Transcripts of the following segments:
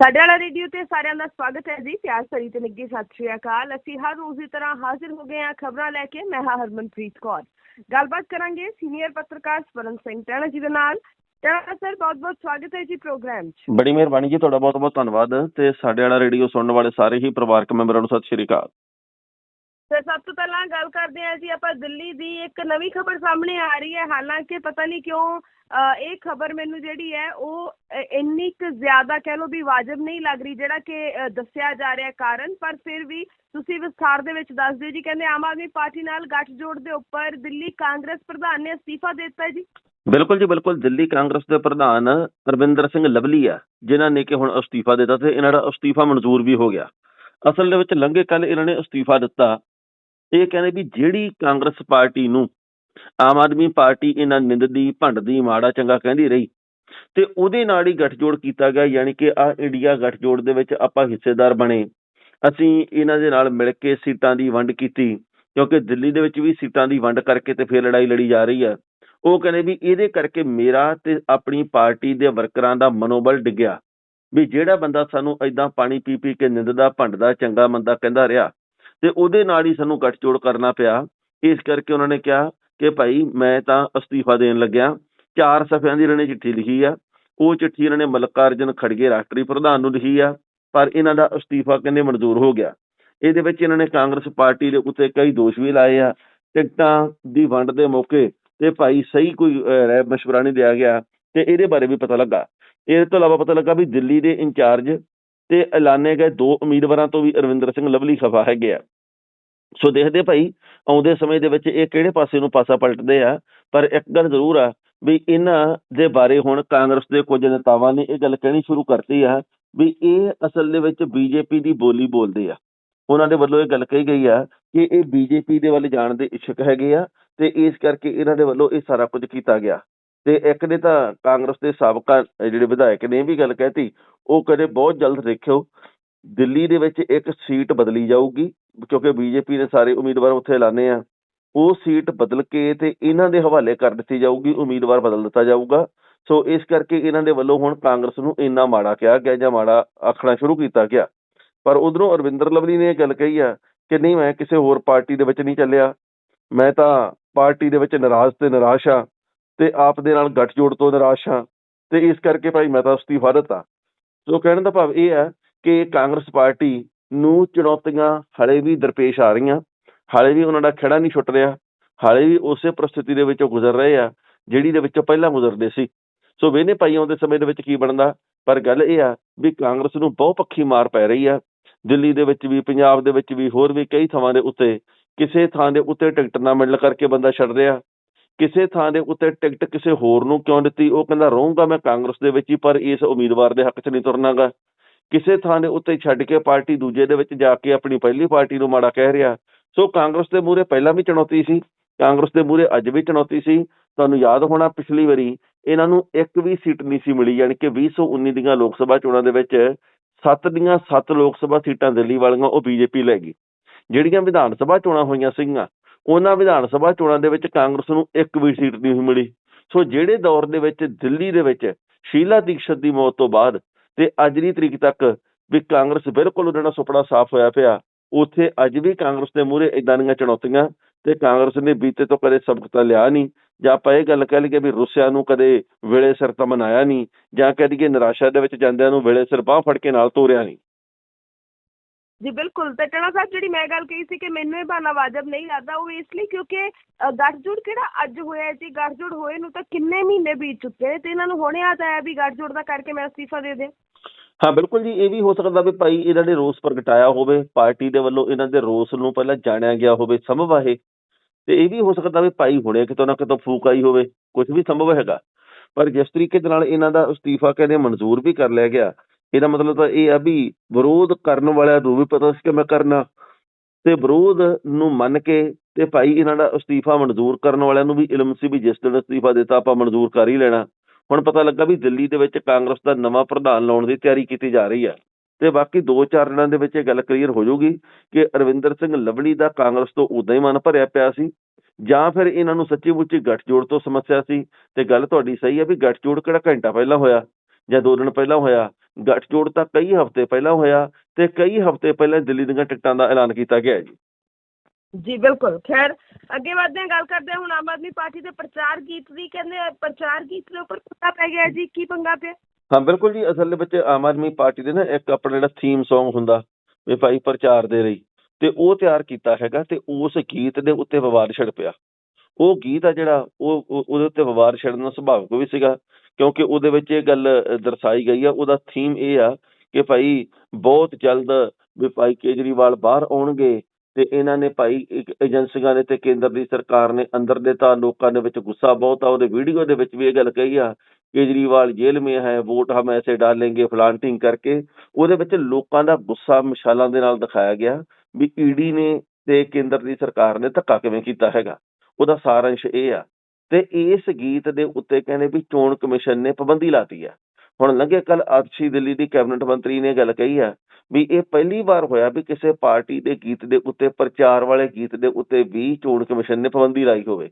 ਸਾਡੇ ਵਾਲਾ ਰੇਡੀਓ ਤੇ ਸਾਰਿਆਂ ਦਾ ਸਵਾਗਤ ਹੈ ਜੀ। ਪਿਆਰ ਭਰੀ ਤੇ ਨਿੱਘੀ ਸਤਿ ਸ਼੍ਰੀ ਅਕਾਲ। ਅਸੀਂ ਹਰ ਰੋਜ਼ ਦੀ ਤਰ੍ਹਾਂ ਹਾਜ਼ਰ ਹੋ ਗਏ ਹਾਂ ਖਬਰਾਂ ਲੈ ਕੇ। ਮੈਂ ਹਾਂ ਹਰਮਨਪ੍ਰੀਤ ਕੌਰ। ਗੱਲਬਾਤ ਕਰਾਂਗੇ ਸੀਨੀਅਰ ਪੱਤਰਕਾਰ ਸਵਰਨ ਸਿੰਘ ਟੈਣਾ ਜੀ ਦੇ ਨਾਲ। ਟੈਣਾ ਸਰ ਬਹੁਤ ਬਹੁਤ ਸਵਾਗਤ ਹੈ ਜੀ ਪ੍ਰੋਗਰਾਮ 'ਚ। ਬੜੀ ਮਿਹਰਬਾਨੀ ਜੀ, ਤੁਹਾਡਾ ਬਹੁਤ ਬਹੁਤ ਧੰਨਵਾਦ ਤੇ ਸਾਡੇ ਵਾਲਾ ਰੇਡੀਓ ਸੁਣਨ ਵਾਲੇ ਸਾਰੇ ਹੀ ਪਰਿਵਾਰਕ ਮੈਂਬਰਾਂ ਨੂੰ ਸਤਿ ਸ਼੍ਰੀ ਅਕਾਲ। ਤੇ ਸਭ ਤੋਂ ਪਹਿਲਾਂ ਗੱਲ ਕਰਦੇ ਹਾਂ ਜੀ ਆਪਾਂ ਦਿੱਲੀ ਦੀ ਇੱਕ ਨਵੀਂ ਖਬਰ ਸਾਹਮਣੇ ਆ ਰਹੀ ਹੈ। ਹਾਲਾਂਕਿ ਪਤਾ ਨਹੀਂ ਕਿਉਂ ਇਹ ਖਬਰ ਮੈਨੂੰ ਜਿਹੜੀ ਹੈ ਉਹ ਇੰਨੀ ਕੁ ਜ਼ਿਆਦਾ ਕਹਿ ਲਓ ਵੀ ਵਾਜਬ ਨਹੀਂ ਲੱਗ ਰਹੀ ਜਿਹੜਾ ਕਿ ਦੱਸਿਆ ਜਾ ਰਿਹਾ ਕਾਰਨ। ਪਰ ਫਿਰ ਵੀ ਤੁਸੀਂ ਵਿਸਥਾਰ ਦੇ ਵਿੱਚ ਦੱਸ ਦਿਓ ਜੀ, ਕਹਿੰਦੇ ਆਮ ਆਦਮੀ ਪਾਰਟੀ ਨਾਲ ਗੱਠਜੋੜ ਦੇ ਉੱਪਰ ਦਿੱਲੀ ਕਾਂਗਰਸ ਪ੍ਰਧਾਨ ਨੇ ਅਸਤੀਫਾ ਦੇ ਦਿੱਤਾ ਜੀ। ਬਿਲਕੁਲ ਜੀ, ਬਿਲਕੁਲ। ਦਿੱਲੀ ਕਾਂਗਰਸ ਦੇ ਪ੍ਰਧਾਨ ਰਵਿੰਦਰ ਸਿੰਘ ਲਵਲੀ ਆ, ਜਿਨ੍ਹਾਂ ਨੇ ਕਿ ਹੁਣ ਅਸਤੀਫਾ ਦਿੱਤਾ ਤੇ ਇਹਨਾਂ ਦਾ ਅਸਤੀਫਾ ਮਨਜ਼ੂਰ ਵੀ ਹੋ ਗਿਆ। ਅਸਲ ਦੇ ਵਿੱਚ ਲੰਘੇ ਕੱਲ ਇਹਨਾਂ ਨੇ ਅਸਤੀਫਾ ਦਿੱਤਾ। ਇਹ ਕਹਿੰਦੇ ਵੀ ਜਿਹੜੀ ਕਾਂਗਰਸ ਪਾਰਟੀ ਨੂੰ ਆਮ ਆਦਮੀ ਪਾਰਟੀ ਇਹਨਾਂ ਨਿੰਦਦੀ, ਭੰਡਦੀ, ਮਾੜਾ ਚੰਗਾ ਕਹਿੰਦੀ ਰਹੀ ਤੇ ਉਹਦੇ ਨਾਲ ਹੀ ਗੱਠਜੋੜ ਕੀਤਾ ਗਿਆ, ਯਾਨੀ ਕਿ ਆ ਇੰਡੀਆ ਗੱਠਜੋੜ ਦੇ ਵਿੱਚ ਆਪਾਂ ਹਿੱਸੇਦਾਰ ਬਣੇ। ਅਸੀਂ ਇਹਨਾਂ ਦੇ ਨਾਲ ਮਿਲ ਕੇ ਸੀਟਾਂ ਦੀ ਵੰਡ ਕੀਤੀ, ਕਿਉਂਕਿ ਦਿੱਲੀ ਦੇ ਵਿੱਚ ਵੀ ਸੀਟਾਂ ਦੀ ਵੰਡ ਕਰਕੇ ਤੇ ਫਿਰ ਲੜਾਈ ਲੜੀ ਜਾ ਰਹੀ ਹੈ। ਉਹ ਕਹਿੰਦੇ ਵੀ ਇਹਦੇ ਕਰਕੇ ਮੇਰਾ ਤੇ ਆਪਣੀ ਪਾਰਟੀ ਦੇ ਵਰਕਰਾਂ ਦਾ ਮਨੋਬਲ ਡਿੱਗਿਆ। ਵੀ ਜਿਹੜਾ ਬੰਦਾ ਸਾਨੂੰ ਐਦਾਂ ਪਾਣੀ ਪੀ ਪੀ ਕੇ ਨਿੰਦਦਾ, ਭੰਡਦਾ ਚੰਗਾ ਮੰਦਾ ਕਹਿੰਦਾ ਰਿਹਾ ਤੇ ਉਹਦੇ ਨਾਲ ਹੀ ਸਾਨੂੰ ਗੱਠਜੋੜ ਕਰਨਾ ਪਿਆ। ਇਸ ਕਰਕੇ ਉਹਨਾਂ ਨੇ ਕਿਹਾ ਕਿ ਭਾਈ ਮੈਂ ਤਾਂ ਅਸਤੀਫਾ ਦੇਣ ਲੱਗਿਆ। ਚਾਰ ਸਫ਼ਿਆਂ ਦੀ ਇਹਨਾਂ ਨੇ ਚਿੱਠੀ ਲਿਖੀ ਆ। ਉਹ ਚਿੱਠੀ ਇਹਨਾਂ ਨੇ ਮਲਕਾਰਜਨ ਖੜਗੇ ਰਾਸ਼ਟਰੀ ਪ੍ਰਧਾਨ ਨੂੰ ਲਿਖੀ ਆ, ਪਰ ਇਹਨਾਂ ਦਾ ਅਸਤੀਫਾ ਕਹਿੰਦੇ ਮਨਜ਼ੂਰ ਹੋ ਗਿਆ। ਇਹਦੇ ਵਿੱਚ ਇਹਨਾਂ ਨੇ ਕਾਂਗਰਸ ਪਾਰਟੀ ਦੇ ਉੱਤੇ ਕਈ ਦੋਸ਼ ਵੀ ਲਾਏ ਆ। ਟਿਕਟਾਂ ਦੀ ਵੰਡ ਦੇ ਮੌਕੇ ਤੇ ਭਾਈ ਸਹੀ ਕੋਈ ਰਾਏ ਮਸ਼ਵਰਾ ਨਹੀਂ ਦਿਆ ਗਿਆ ਤੇ ਇਹਦੇ ਬਾਰੇ ਵੀ ਪਤਾ ਲੱਗਾ। ਇਹ ਤੋਂ ਇਲਾਵਾ ਪਤਾ ਲੱਗਾ ਵੀ ਦਿੱਲੀ ਦੇ ਇੰਚਾਰਜ ਤੇ ਐਲਾਨੇ ਗਏ ਦੋ ਉਮੀਦਵਾਰਾਂ ਤੋਂ ਵੀ ਅਰਵਿੰਦਰ ਸਿੰਘ ਲਵਲੀ ਖਫਾ ਹੈਗੇ ਆ। ਸੋ ਦੇਖਦੇ ਭਾਈ, ਆਉਂਦੇ ਸਮੇਂ ਦੇ ਵਿੱਚ ਇਹ ਕਿਹੜੇ ਪਾਸੇ ਨੂੰ ਪਾਸਾ ਪਲਟਦੇ ਆ? ਪਰ ਇੱਕ ਗੱਲ ਜ਼ਰੂਰ ਆ ਵੀ ਇਹਨਾਂ ਦੇ ਬਾਰੇ ਹੁਣ ਕਾਂਗਰਸ ਦੇ ਕੁਝ ਨੇਤਾਵਾਂ ਨੇ ਇਹ ਗੱਲ ਕਹਿਣੀ ਸ਼ੁਰੂ ਕਰਤੀ ਆ ਵੀ ਇਹ ਅਸਲ ਦੇ ਵਿੱਚ ਬੀਜੇਪੀ ਦੀ ਬੋਲੀ ਬੋਲਦੇ ਆ। ਉਹਨਾਂ ਦੇ ਵੱਲੋਂ ਇਹ ਗੱਲ ਕਹੀ ਗਈ ਆ ਕਿ ਇਹ ਬੀਜੇਪੀ ਦੇ ਵੱਲ ਜਾਣ ਦੇ ਇੱਛੁਕ ਹੈਗੇ ਆ ਤੇ ਇਸ ਕਰਕੇ ਇਹਨਾਂ ਦੇ ਵੱਲੋਂ ਇਹ ਸਾਰਾ ਕੁਝ ਕੀਤਾ ਗਿਆ। ਤੇ ਇੱਕ ਨੇ ਤਾਂ ਕਾਂਗਰਸ ਦੇ ਸਾਬਕਾ ਜਿਹੜੇ ਵਿਧਾਇਕ ਨੇ ਇਹ ਵੀ ਗੱਲ ਕਹਿਤੀ, ਉਹ ਕਹਿੰਦੇ ਬਹੁਤ ਜਲਦ ਦੇਖਿਓ, ਦਿੱਲੀ ਦੇ ਵਿੱਚ ਇੱਕ ਸੀਟ ਬਦਲੀ ਜਾਊਗੀ, ਕਿਉਂਕਿ ਬੀਜੇਪੀ ਦੇ ਸਾਰੇ ਉਮੀਦਵਾਰ ਉੱਥੇ ਐਲਾਨੇ ਆ। ਉਹ ਸੀਟ ਬਦਲ ਕੇ ਤੇ ਇਹਨਾਂ ਦੇ ਹਵਾਲੇ ਕਰ ਦਿੱਤੀ ਜਾਊਗੀ, ਉਮੀਦਵਾਰ ਬਦਲ ਦਿੱਤਾ ਜਾਊਗਾ। ਸੋ ਇਸ ਕਰਕੇ ਇਹਨਾਂ ਦੇ ਵੱਲੋਂ ਹੁਣ ਕਾਂਗਰਸ ਨੂੰ ਇੰਨਾ ਮਾੜਾ ਕਿਹਾ ਗਿਆ ਜਾਂ ਮਾੜਾ ਆਖਣਾ ਸ਼ੁਰੂ ਕੀਤਾ ਗਿਆ। ਪਰ ਉਧਰੋਂ ਅਰਵਿੰਦਰ ਲਵਲੀ ਨੇ ਇਹ ਗੱਲ ਕਹੀ ਆ ਕਿ ਨਹੀਂ, ਮੈਂ ਕਿਸੇ ਹੋਰ ਪਾਰਟੀ ਦੇ ਵਿੱਚ ਨਹੀਂ ਚੱਲਿਆ। ਮੈਂ ਤਾਂ ਪਾਰਟੀ ਦੇ ਵਿੱਚ ਨਾਰਾਜ਼ ਤੇ ਨਿਰਾਸ਼ ਆ। ਤੇ ਆਪ ਦੇ ਨਾਲ ਗੱਠਜੋੜ ਤੋਂ ਨਿਰਾਸ਼ ਹਾਂ ਤੇ ਇਸ ਕਰਕੇ ਭਾਈ ਮੈਂ ਤਾਂ ਅਸਤੀਫਾ ਦਿੱਤਾ ਸੋ ਕਹਿਣ ਦਾ ਭਾਵ ਇਹ ਹੈ ਕਿ ਕਾਂਗਰਸ ਪਾਰਟੀ ਨੂੰ ਚੁਣੌਤੀਆਂ ਹਲੇ ਵੀ ਦਰਪੇਸ਼ ਆ ਰਹੀਆਂ, ਹਾਲੇ ਵੀ ਉਹਨਾਂ ਦਾ ਖੜਾ ਨਹੀਂ ਛੁੱਟ ਰਿਹਾ, ਹਾਲੇ ਵੀ ਉਸੇ ਪ੍ਰਸਥਿਤੀ ਦੇ ਵਿੱਚੋਂ ਗੁਜ਼ਰ ਰਹੇ ਆ, ਜਿਹੜੀ ਦੇ ਵਿੱਚੋਂ ਪਹਿਲਾਂ ਗੁਜ਼ਰਦੇ ਸੀ। ਸੋ ਵੇਨੇ ਭਾਈ ਆਉਂਦੇ ਸਮੇਂ ਦੇ ਵਿੱਚ ਕੀ ਬਣਦਾ? ਪਰ ਗੱਲ ਇਹ ਆ ਵੀ ਕਾਂਗਰਸ ਨੂੰ ਬਹੁਪੱਖੀ ਮਾਰ ਪੈ ਰਹੀ ਆ। ਦਿੱਲੀ ਦੇ ਵਿੱਚ ਵੀ, ਪੰਜਾਬ ਦੇ ਵਿੱਚ ਵੀ, ਹੋਰ ਵੀ ਕਈ ਥਾਵਾਂ ਦੇ ਉੱਤੇ ਕਿਸੇ ਥਾਂ ਦੇ ਉੱਤੇ ਟਿਕਟ ਨਾ ਮਿਲਣ ਕਰਕੇ ਬੰਦਾ ਛੱਡ ਰਿਹਾ। ਕਿਸੇ ਥਾਂ ਦੇ ਉੱਤੇ ਟਿਕਟ ਕਿਸੇ ਹੋਰ ਨੂੰ ਕਿਉਂ ਦਿੱਤੀ? ਉਹ ਕਹਿੰਦਾ, ਰਹੂੰਗਾ ਮੈਂ ਕਾਂਗਰਸ ਦੇ ਵਿੱਚ ਹੀ, ਪਰ ਇਸ ਉਮੀਦਵਾਰ ਦੇ ਹੱਕ 'ਚ ਨਹੀਂ ਤੁਰਨਾਗਾ। ਕਿਸੇ ਥਾਂ ਦੇ ਉੱਤੇ ਛੱਡ ਕੇ ਪਾਰਟੀ ਦੂਜੇ ਦੇ ਵਿੱਚ ਜਾ ਕੇ ਆਪਣੀ ਪਹਿਲੀ ਪਾਰਟੀ ਨੂੰ ਮਾੜਾ ਕਹਿ ਰਿਹਾ। ਸੋ ਕਾਂਗਰਸ ਦੇ ਮੂਹਰੇ ਪਹਿਲਾਂ ਵੀ ਚੁਣੌਤੀ ਸੀ। ਕਾਂਗਰਸ ਦੇ ਮੂਹਰੇ ਅੱਜ ਵੀ ਚੁਣੌਤੀ ਸੀ। ਤੁਹਾਨੂੰ ਯਾਦ ਹੋਣਾ ਪਿਛਲੀ ਵਾਰੀ ਇਹਨਾਂ ਨੂੰ ਇੱਕ ਵੀ ਸੀਟ ਨਹੀਂ ਸੀ ਮਿਲੀ, ਯਾਨੀ ਕਿ 2019 ਦੀਆਂ ਲੋਕ ਸਭਾ ਚੋਣਾਂ ਦੇ ਵਿੱਚ 7 ਦੀਆਂ 7 ਲੋਕ ਸਭਾ ਸੀਟਾਂ ਦਿੱਲੀ ਵਾਲੀਆਂ ਉਹ ਬੀਜੇਪੀ ਲੈ ਗਈ। ਜਿਹੜੀਆਂ ਵਿਧਾਨ ਸਭਾ ਚੋਣਾਂ ਹੋਈਆਂ ਸੀਗੀਆਂ ਉਹਨਾਂ ਵਿਧਾਨ ਸਭਾ ਚੋਣਾਂ ਦੇ ਵਿੱਚ ਕਾਂਗਰਸ ਨੂੰ ਇੱਕ ਵੀ ਸੀਟ ਨਹੀਂ ਮਿਲੀ। ਸੋ ਜਿਹੜੇ ਦੌਰ ਦੇ ਵਿੱਚ ਦਿੱਲੀ ਦੇ ਵਿੱਚ ਸ਼ੀਲਾ ਦੀਕਸ਼ਤ ਦੀ ਮੌਤ ਤੋਂ ਬਾਅਦ ਤੇ ਅੱਜ ਦੀ ਤਰੀਕ ਤੱਕ ਵੀ ਕਾਂਗਰਸ ਬਿਲਕੁਲ ਉਹਨਾਂ ਦਾ ਸੁਪਨਾ ਸਾਫ਼ ਹੋਇਆ ਪਿਆ, ਉੱਥੇ ਅੱਜ ਵੀ ਕਾਂਗਰਸ ਦੇ ਮੂਹਰੇ ਇਦਾਂ ਦੀਆਂ ਚੁਣੌਤੀਆਂ ਤੇ ਕਾਂਗਰਸ ਨੇ ਬੀਤੇ ਤੋਂ ਕਦੇ ਸਬਕ ਤਾਂ ਲਿਆ ਨਹੀਂ ਜਾਂ ਆਪਾਂ ਇਹ ਗੱਲ ਕਹਿ ਲਈਏ ਵੀ ਰੁੱਸਿਆਂ ਨੂੰ ਕਦੇ ਵੇਲੇ ਸਿਰ ਤਾਂ ਮਨਾਇਆ ਨਹੀਂ ਜਾਂ ਕਹਿ ਦਈਏ ਨਿਰਾਸ਼ਾ ਦੇ ਵਿੱਚ ਜਾਂਦਿਆਂ ਨੂੰ ਵੇਲੇ ਸਿਰ ਬਾਹ ਫੜ ਕੇ ਨਾਲ ਤੋਰਿਆ ਨਹੀਂ। ਜੀ, ਬਿਲਕੁਲ। ਤੇ ਟਣਾ ਸਾਹਿਬ, ਜਿਹੜੀ ਮੈਂ ਗੱਲ ਕਹੀ ਸੀ ਕਿ ਮੈਨੂੰ ਇਹ ਬਹਾਨਾ ਵਾਜਬ ਨਹੀਂ ਲੱਗਦਾ, ਉਹ ਇਸ ਲਈ ਕਿਉਂਕਿ ਗੱਠਜੋੜ ਕਿਹੜਾ ਅੱਜ ਹੋਇਆ ਜੀ? ਗੱਠਜੋੜ ਹੋਏ ਨੂੰ ਤਾਂ ਕਿੰਨੇ ਮਹੀਨੇ ਬੀਤ ਚੁੱਕੇ ਨੇ ਤੇ ਇਹਨਾਂ ਨੂੰ ਹੁਣੇ ਆਦਾ ਹੈ ਵੀ ਗੱਠਜੋੜ ਦਾ ਕਰਕੇ ਮੈਂ ਅਸਤੀਫਾ ਦੇ ਦੇ ਹਾਂ, ਬਿਲਕੁਲ ਜੀ, ਇਹ ਵੀ ਹੋ ਸਕਦਾ ਵੀ ਭਾਈ ਇਹਨਾਂ ਨੇ ਰੋਸ ਪ੍ਰਗਟਾਇਆ ਹੋਵੇ, ਪਾਰਟੀ ਦੇ ਵੱਲੋਂ ਇਹਨਾਂ ਦੇ ਰੋਸ ਨੂੰ ਪਹਿਲਾਂ ਜਾਣਿਆ ਗਿਆ ਹੋਵੇ, ਸੰਭਵ ਹੈ ਤੇ ਇਹ ਵੀ ਹੋ ਸਕਦਾ ਵੀ ਭਾਈ ਹੁਣੇ ਕਿਤੋਂ ਨਾ ਕਿਤੋਂ ਫੂਕ ਆਈ ਹੋਵੇ ਕੁਝ ਵੀ ਸੰਭਵ ਹੈਗਾ। ਪਰ ਜਿਸ ਤਰੀਕੇ ਦੇ ਨਾਲ ਇਹਨਾਂ ਦਾ ਅਸਤੀਫਾ ਕਹਿੰਦੇ ਮਨਜ਼ੂਰ ਵੀ ਕਰ ਲਿਆ ਗਿਆ। ਇਹਦਾ ਮਤਲਬ ਤਾਂ ਇਹ ਆ ਵੀ ਵਿਰੋਧ ਕਰਨ ਵਾਲਿਆਂ ਨੂੰ ਵੀ ਪਤਾ ਸੀ ਕਿ ਮੈਂ ਕਰਨਾ। ਤੇ ਵਿਰੋਧ ਨੂੰ ਮੰਨ ਕੇ ਤੇ ਭਾਈ ਇਹਨਾਂ ਦਾ ਅਸਤੀਫਾ ਮਨਜ਼ੂਰ ਕਰਨ ਵਾਲਿਆਂ ਨੂੰ ਵੀ ਇਲਮ ਸੀ ਵੀ ਜਿਸ ਦਿਨ ਅਸਤੀਫਾ ਦਿੱਤਾ ਆਪਾਂ ਮਨਜ਼ੂਰ ਕਰ ਹੀ ਲੈਣਾ। ਹੁਣ ਪਤਾ ਲੱਗਾ ਵੀ ਦਿੱਲੀ ਦੇ ਵਿੱਚ ਕਾਂਗਰਸ ਦਾ ਨਵਾਂ ਪ੍ਰਧਾਨ ਲਾਉਣ ਦੀ ਤਿਆਰੀ ਕੀਤੀ ਜਾ ਰਹੀ ਹੈ ਤੇ ਬਾਕੀ 2-4 ਦਿਨਾਂ ਦੇ ਵਿੱਚ ਇਹ ਗੱਲ ਕਲੀਅਰ ਹੋ ਜਾਊਗੀ ਕਿ ਅਰਵਿੰਦਰ ਸਿੰਘ ਲਵਲੀ ਦਾ ਕਾਂਗਰਸ ਤੋਂ ਉਦਾਂ ਹੀ ਮਨ ਭਰਿਆ ਪਿਆ ਸੀ ਜਾਂ ਫਿਰ ਇਹਨਾਂ ਨੂੰ ਸੱਚੀ ਮੁੱਚੀ ਗੱਠਜੋੜ ਤੋਂ ਸਮੱਸਿਆ ਸੀ। ਤੇ ਗੱਲ ਤੁਹਾਡੀ ਸਹੀ ਹੈ ਵੀ ਗੱਠਜੋੜ ਕਿਹੜਾ ਘੰਟਾ ਪਹਿਲਾਂ ਹੋਇਆ ਜਾਂ ਦੋ ਦਿਨ ਪਹਿਲਾਂ ਹੋਇਆ ਗੱਠਜੋੜ ਤਾਂ ਕਈ ਹਫ਼ਤੇ ਪਹਿਲਾਂ ਹੋਇਆ ਤੇ ਕਈ ਹਫ਼ਤੇ ਪਹਿਲਾਂ ਦਿੱਲੀ ਦੀਆਂ ਟਿਕਟਾਂ ਦਾ ਐਲਾਨ ਕੀਤਾ ਗਿਆ ਜੀ। ਜੀ ਬਿਲਕੁਲ। ਖੈਰ ਅੱਗੇ ਵਧਦੇ ਹਾਂ ਗੱਲ ਕਰਦੇ ਹਾਂ ਹੁਣ ਆਮ ਆਦਮੀ ਪਾਰਟੀ ਦੇ ਪ੍ਰਚਾਰ ਗੀਤ ਦੀ ਕਹਿੰਦੇ ਪ੍ਰਚਾਰ ਗੀਤ ਦੇ ਉੱਪਰ ਪੰਗਾ ਪੈ ਗਿਆ ਜੀ ਕੀ ਪੰਗਾ ਪਿਆ? ਹਾਂ ਬਿਲਕੁਲ ਜੀ ਅਸਲ ਵਿੱਚ ਆਮ ਆਦਮੀ ਪਾਰਟੀ ਦੇ ਨਾ ਇੱਕ ਆਪਣਾ ਜਿਹੜਾ ਥੀਮ Song ਹੁੰਦਾ ਵੀ ਭਾਈ ਪ੍ਰਚਾਰ ਦੇ ਲਈ ਤੇ ਉਹ ਤਿਆਰ ਕੀਤਾ ਹੈਗਾ ਤੇ ਉਸ ਗੀਤ ਦੇ ਉੱਤੇ ਵਿਵਾਦ ਛਿੜ ਪਿਆ। ਉਹ ਗੀਤ ਆ ਜਿਹੜਾ ਉਹ ਉਹਦੇ ਉੱਤੇ ਵਿਵਾਦ ਛਿੜਨਾ ਸੁਭਾਵਿਕ ਵੀ ਸੀਗਾ, ਕਿਉਂਕਿ ਉਹਦੇ ਵਿੱਚ ਇਹ ਗੱਲ ਦਰਸਾਈ ਗਈ ਆ, ਉਹਦਾ ਥੀਮ ਇਹ ਆ ਕਿ ਭਾਈ ਬਹੁਤ ਜਲਦ ਵੀ ਭਾਈ ਕੇਜਰੀਵਾਲ ਬਾਹਰ ਆਉਣਗੇ ਤੇ ਇਹਨਾਂ ਨੇ ਭਾਈ ਏਜੰਸੀਆਂ ਨੇ ਤੇ ਕੇਂਦਰ ਦੀ ਸਰਕਾਰ ਨੇ ਅੰਦਰ ਦੇ ਤਾਂ ਲੋਕਾਂ ਦੇ ਵਿੱਚ ਗੁੱਸਾ ਬਹੁਤ ਆ, ਉਹਦੇ ਵੀਡੀਓ ਦੇ ਵਿੱਚ ਵੀ ਇਹ ਗੱਲ ਕਹੀ ਆ, ਕੇਜਰੀਵਾਲ ਜੇਲ੍ਹ ਮੇਂ ਹੈ, ਵੋਟ ਹਮ ਐਸੇ ਡਾलेंगे ਫਲਾਂਟਿੰਗ ਕਰਕੇ। ਉਹਦੇ ਵਿੱਚ ਲੋਕਾਂ ਦਾ ਗੁੱਸਾ ਮਿਸਾਲਾਂ ਦੇ ਨਾਲ ਦਿਖਾਇਆ ਗਿਆ ਵੀ ਈਡੀ ਨੇ ਤੇ ਕੇਂਦਰ ਦੀ ਸਰਕਾਰ ਨੇ ਧੱਕਾ ਕਿਵੇਂ ਕੀਤਾ ਹੈਗਾ। ਉਹਦਾ ਸਾਰਾਂਸ਼ ਇਹ ਆ। ਤੇ ਇਸ ਗੀਤ ਦੇ ਉੱਤੇ ਕਹਿੰਦੇ ਵੀ ਚੋਣ ਕਮਿਸ਼ਨ ਨੇ ਪਾਬੰਦੀ ਲਾਤੀ ਆ। ਹੁਣ ਲੰਘੇ ਕੱਲ ਆਰਸ਼ੀ ਦਿੱਲੀ ਦੀ ਕੈਬਨਿਟ ਮੰਤਰੀ ਨੇ ਗੱਲ ਕਹੀ ਆ ਵੀ ਇਹ ਪਹਿਲੀ ਵਾਰ ਹੋਇਆ ਵੀ ਕਿਸੇ ਪਾਰਟੀ ਦੇ ਗੀਤ ਦੇ ਉੱਤੇ, ਪ੍ਰਚਾਰ ਵਾਲੇ ਗੀਤ ਦੇ ਉੱਤੇ ਵੀ ਚੋਣ ਕਮਿਸ਼ਨ ਨੇ ਪਾਬੰਦੀ ਲਾਈ ਹੋਵੇ।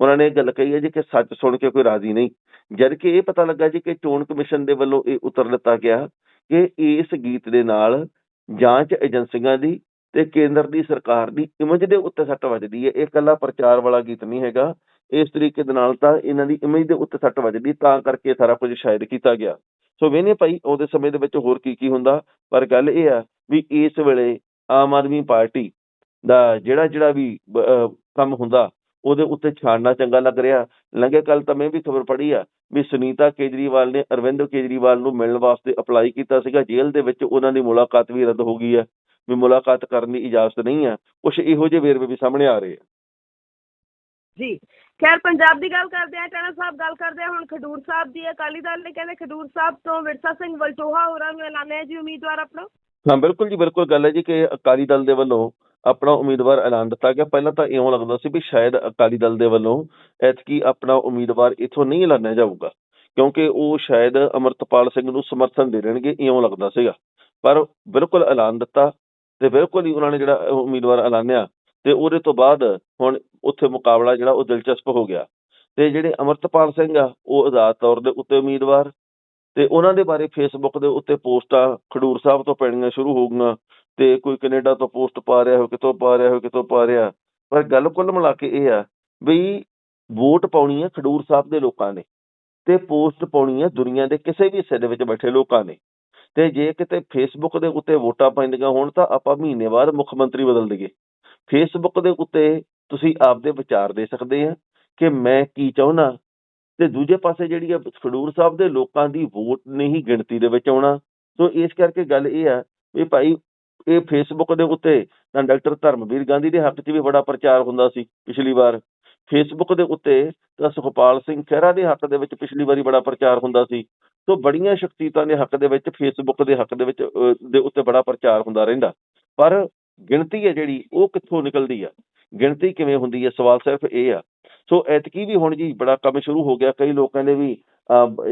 ਉਹਨਾਂ ਨੇ ਇਹ ਗੱਲ ਕਹੀ ਹੈ ਜੀ ਕਿ ਸੱਚ ਸੁਣ ਕੇ ਕੋਈ ਰਾਜ਼ੀ ਨਹੀਂ। ਜਦ ਕਿ ਇਹ ਪਤਾ ਲੱਗਾ ਜੀ ਕਿ ਚੋਣ ਕਮਿਸ਼ਨ ਦੇ ਵੱਲੋਂ ਇਹ ਉਤਰ ਦਿੱਤਾ ਗਿਆ ਕਿ ਇਸ ਗੀਤ ਦੇ ਨਾਲ ਜਾਂਚ ਏਜੰਸੀਆਂ ਦੀ ਤੇ ਕੇਂਦਰ ਦੀ ਸਰਕਾਰ ਦੀ ਇਮੇਜ ਦੇ ਉੱਤੇ ਸੱਟ ਵੱਜਦੀ ਹੈ। ਇਹ ਇਕੱਲਾ ਪ੍ਰਚਾਰ ਵਾਲਾ ਗੀਤ ਨਹੀਂ ਹੈਗਾ। ਇਸ ਤਰੀਕੇ ਦੇ ਨਾਲ ਤਾਂ ਇਹਨਾਂ ਦੀ ਇਮੇਜ ਦੇ ਉੱਤੇ ਸੱਟ ਵੱਜਦੀ, ਤਾਂ ਕਰਕੇ ਸਾਰਾ ਕੁਝ ਸ਼ਾਇਦ ਕੀਤਾ ਗਿਆ। ਸੋ ਵੇਨੇ ਭਾਈ, ਉਹਦੇ ਸਮੇਂ ਦੇ ਵਿੱਚ ਹੋਰ ਕੀ ਕੀ ਹੁੰਦਾ। ਪਰ ਗੱਲ ਇਹ ਆ ਵੀ ਇਸ ਵੇਲੇ ਆਮ ਆਦਮੀ ਪਾਰਟੀ ਦਾ ਜਿਹੜਾ ਜਿਹੜਾ ਵੀ ਕੰਮ ਹੁੰਦਾ, ਉਹਦੇ ਉੱਤੇ ਛਾੜਨਾ ਚੰਗਾ ਲੱਗ ਰਿਹਾ। ਲੰਘੇ ਕੱਲ ਤਾਂ ਮੈਂ ਵੀ ਖਬਰ ਪੜ੍ਹੀ ਆ ਵੀ ਸੁਨੀਤਾ ਕੇਜਰੀਵਾਲ ਨੇ ਅਰਵਿੰਦ ਕੇਜਰੀਵਾਲ ਨੂੰ ਮਿਲਣ ਵਾਸਤੇ ਅਪਲਾਈ ਕੀਤਾ ਸੀਗਾ। ਜੇਲ੍ਹ ਦੇ ਵਿੱਚ ਉਹਨਾਂ ਦੀ ਮੁਲਾਕਾਤ ਵੀ ਰੱਦ ਹੋ ਗਈ ਹੈ। ਵੀ ਮੁਲਾਕਾਤ ਕਰਨ ਦੀ ਇਜਾਜ਼ਤ ਨਹੀਂ ਆ ਕੁਝ ਇਹੋ ਜਿਹੇ ਵੇਰਵੇ ਵੀ ਸਾਹਮਣੇ ਆ ਰਹੇ ਆ। ਜੀ ਖੈਰ ਪੰਜਾਬ ਦੀ ਗੱਲ ਕਰਦੇ ਹਾਂ ਟਾਣਾ ਸਾਹਿਬ ਗੱਲ ਕਰਦੇ ਹਾਂ ਹੁਣ ਖਡੂਰ ਸਾਹਿਬ ਦੀ ਅਕਾਲੀ ਦਲ ਨੇ ਕਹਿੰਦੇ ਖਡੂਰ ਸਾਹਿਬ ਤੋਂ ਵਿਰਸਾ ਸਿੰਘ ਵਲਟੋਹਾ ਹੋਰਾਂ ਨੂੰ ਐਲਾਨਿਆ ਜੀ ਉਮੀਦਵਾਰ ਆਪਣਾ। ਹਾਂ ਬਿਲਕੁਲ ਜੀ ਬਿਲਕੁਲ ਗੱਲ ਹੈ ਜੀ ਕਿ ਅਕਾਲੀ ਦਲ ਦੇ ਵੱਲੋਂ ਆਪਣਾ ਉਮੀਦਵਾਰ ਐਲਾਨ ਦਿੱਤਾ ਗਿਆ। ਪਹਿਲਾਂ ਤਾਂ ਇਉਂ ਲੱਗਦਾ ਸੀ ਵੀ ਸ਼ਾਇਦ ਅਕਾਲੀ ਦਲ ਦੇ ਵੱਲੋਂ ਐਤਕੀ ਆਪਣਾ ਉਮੀਦਵਾਰ ਇਥੋਂ ਨਹੀਂ ਐਲਾਨਿਆ ਜਾਊਗਾ ਕਿਉਂਕਿ ਉਹ ਸ਼ਾਇਦ ਅਮਰਤਪਾਲ ਸਿੰਘ ਨੂੰ ਸਮਰਥਨ ਦੇ ਦੇਣਗੇ ਇਉਂ ਲੱਗਦਾ ਸੀਗਾ। ਪਰ ਬਿਲਕੁਲ ਐਲਾਨ ਦਿੱਤਾ ਤੇ ਬਿਲਕੁਲ ਹੀ ਉਹਨਾਂ ਨੇ ਜਿਹੜਾ ਉਮੀਦਵਾਰ ਐਲਾਨਿਆ ਤੇ ਉਹਦੇ ਤੋਂ ਬਾਅਦ ਹੁਣ ਉੱਥੇ ਮੁਕਾਬਲਾ ਜਿਹੜਾ ਉਹ ਦਿਲਚਸਪ ਹੋ ਗਿਆ। ਤੇ ਜਿਹੜੇ ਅਮਰਤਪਾਲ ਸਿੰਘ ਆ, ਉਹ ਆਜ਼ਾਦ ਤੌਰ ਦੇ ਉੱਤੇ ਉਮੀਦਵਾਰ ਤੇ ਉਹਨਾਂ ਦੇ ਬਾਰੇ ਫੇਸਬੁੱਕ ਦੇ ਉੱਤੇ ਪੋਸਟਾਂ ਖਡੂਰ ਸਾਹਿਬ ਤੋਂ ਪੈਣੀਆਂ ਸ਼ੁਰੂ ਹੋ ਗਈਆਂ ਤੇ ਕੋਈ ਕੈਨੇਡਾ ਤੋਂ ਪੋਸਟ ਪਾ ਰਿਹਾ ਹੋ ਕਿਤੋਂ ਪਾ ਰਿਹਾ ਹੋ ਕਿਤੋਂ ਪਾ ਰਿਹਾ, ਪਰ ਗੱਲ ਕੁੱਲ ਮਿਲਾ ਕੇ ਇਹ ਆ ਵੀ ਵੋਟ ਪਾਉਣੀ ਹੈ ਖਡੂਰ ਸਾਹਿਬ ਦੇ ਲੋਕਾਂ ਨੇ ਤੇ ਪੋਸਟ ਪਾਉਣੀ ਹੈ ਦੁਨੀਆ ਦੇ ਕਿਸੇ ਵੀ ਹਿੱਸੇ ਦੇ ਵਿੱਚ ਬੈਠੇ ਲੋਕਾਂ ਨੇ। ਤੇ ਜੇ ਕਿਤੇ ਫੇਸਬੁੱਕ ਦੇ ਉੱਤੇ ਵੋਟਾਂ ਪੈਂਦੀਆਂ ਹੋਣ ਤਾਂ ਆਪਾਂ ਮਹੀਨੇ ਬਾਅਦ ਮੁੱਖ ਮੰਤਰੀ ਬਦਲ ਦਈਏ। ਫੇਸਬੁੱਕ ਦੇ ਉੱਤੇ ਤੁਸੀਂ ਆਪਦੇ ਵਿਚਾਰ ਦੇ ਸਕਦੇ ਆ ਕਿ ਮੈਂ ਕੀ ਚਾਹੁੰਦਾ ਤੇ ਦੂਜੇ ਪਾਸੇ ਜਿਹੜੀ ਆ ਖਡੂਰ ਸਾਹਿਬ ਦੇ ਲੋਕਾਂ ਦੀ ਵੋਟ ਨਹੀਂ ਗਿਣਤੀ ਦੇ ਵਿੱਚ ਆਉਣਾ। ਸੋ ਇਸ ਕਰਕੇ ਗੱਲ ਇਹ ਆ ਵੀ ਭਾਈ, ਇਹ ਫੇਸਬੁੱਕ ਦੇ ਉੱਤੇ ਤਾਂ ਡਾਕਟਰ ਧਰਮਵੀਰ ਗਾਂਧੀ ਦੇ ਹੱਕ 'ਚ ਵੀ ਬੜਾ ਪ੍ਰਚਾਰ ਹੁੰਦਾ ਸੀ ਪਿਛਲੀ ਵਾਰ। ਫੇਸਬੁੱਕ ਦੇ ਉੱਤੇ ਤਾਂ ਸੁਖਪਾਲ ਸਿੰਘ ਖਹਿਰਾ ਦੇ ਹੱਕ ਦੇ ਵਿੱਚ ਪਿਛਲੀ ਵਾਰੀ ਬੜਾ ਪ੍ਰਚਾਰ ਹੁੰਦਾ ਸੀ। ਸੋ ਬੜੀਆਂ ਸ਼ਖਸੀਅਤਾਂ ਦੇ ਹੱਕ ਦੇ ਵਿੱਚ ਫੇਸਬੁੱਕ ਦੇ ਹੱਕ ਦੇ ਵਿੱਚ ਦੇ ਉੱਤੇ ਬੜਾ ਪ੍ਰਚਾਰ ਹੁੰਦਾ ਰਹਿੰਦਾ। ਪਰ ਗਿਣਤੀ ਹੈ ਜਿਹੜੀ, ਉਹ ਕਿੱਥੋਂ ਨਿਕਲਦੀ ਆ? ਗਿਣਤੀ ਕਿਵੇਂ ਹੁੰਦੀ ਹੈ ਸਵਾਲ ਸਿਰਫ ਇਹ ਆ। ਸੋ ਐਤਕੀ ਵੀ ਹੁਣ ਜੀ ਬੜਾ ਕੰਮ ਸ਼ੁਰੂ ਹੋ ਗਿਆ। ਕਈ ਲੋਕ ਕਹਿੰਦੇ ਵੀ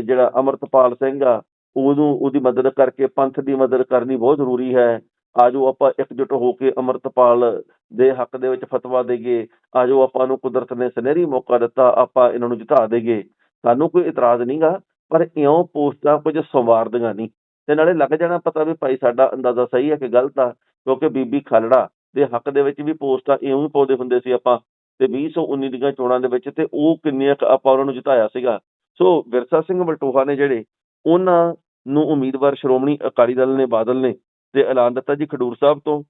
ਜਿਹੜਾ ਅਮਰਤਪਾਲ ਸਿੰਘ ਆ, ਉਹਨੂੰ, ਉਹਦੀ ਮਦਦ ਕਰਕੇ ਪੰਥ ਦੀ ਮਦਦ ਕਰਨੀ ਬਹੁਤ ਜ਼ਰੂਰੀ ਹੈ। ਆਜੋ ਆਪਾਂ ਇਕਜੁੱਟ ਹੋ ਕੇ ਅਮਰਤਪਾਲ ਦੇ ਹੱਕ ਦੇ ਵਿੱਚ ਫਤਵਾ ਦੇਈਏ। ਆਜੋ ਆਪਾਂ ਨੂੰ ਕੁਦਰਤ ਨੇ ਸੁਨਹਿਰੀ ਮੌਕਾ ਦਿੱਤਾ, ਆਪਾਂ ਇਹਨਾਂ ਨੂੰ ਜਿਤਾ ਦੇਈਏ। ਸਾਨੂੰ ਕੋਈ ਇਤਰਾਜ਼ ਨਹੀਂਗਾ ਪਰ ਇਉਂ ਪੋਸਟਾਂ ਕੁਝ ਸੰਵਾਰਦੀਆਂ ਨਹੀਂ ਤੇ ਨਾਲੇ ਲੱਗ ਜਾਣਾ ਪਤਾ ਵੀ ਭਾਈ ਸਾਡਾ ਅੰਦਾਜ਼ਾ ਸਹੀ ਹੈ ਕਿ ਗਲਤ ਆ, ਕਿਉਂਕਿ ਬੀਬੀ ਖਾਲੜਾ ਦੇ ਹੱਕ ਦੇ ਵਿੱਚ ਵੀ ਪੋਸਟਾਂ ਇਉਂ ਹੀ ਪਾਉਂਦੇ ਹੁੰਦੇ ਸੀ ਆਪਾਂ। ਤੇ 2019 ਦੀਆਂ ਚੋਣਾਂ ਦੇ ਵਿੱਚ ਤੇ ਉਹ ਕਿੰਨੀਆਂ ਕੁ ਆਪਾਂ ਉਹਨਾਂ ਨੂੰ ਜਿਤਾਇਆ ਸੀਗਾ। ਸੋ ਵਿਰਸਾ ਸਿੰਘ ਬਲਟੋਹਾ ਨੇ ਜਿਹੜੇ ਉਹਨਾਂ ਨੂੰ ਉਮੀਦਵਾਰ ਸ਼੍ਰੋਮਣੀ ਅਕਾਲੀ ਦਲ ਨੇ ਬਾਦਲ ਨੇ ਤੇ ਐਲਾਨ ਦਿੱਤਾ ਜੀ ਖਡੂਰ ਸਾਹਿਬ ਤੋਂ।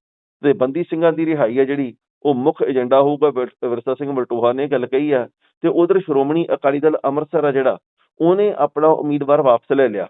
ਤੇ ਬੰਦੀ ਸਿੰਘਾਂ ਦੀ ਰਿਹਾਈ ਹੈ ਜਿਹੜੀ, ਉਹ ਮੁੱਖ ਏਜੰਡਾ ਹੋਊਗਾ ਵਿਰਸਾ ਸਿੰਘ ਬਲਟੋਹਾ ਨੇ ਇਹ ਗੱਲ ਕਹੀ ਆ। ਤੇ ਉਧਰ ਸ਼੍ਰੋਮਣੀ ਅਕਾਲੀ ਦਲ ਅੰਮ੍ਰਿਤਸਰ ਆ ਜਿਹੜਾ ਉਹਨੇ ਆਪਣਾ ਉਮੀਦਵਾਰ ਵਾਪਸ ਲੈ ਲਿਆ।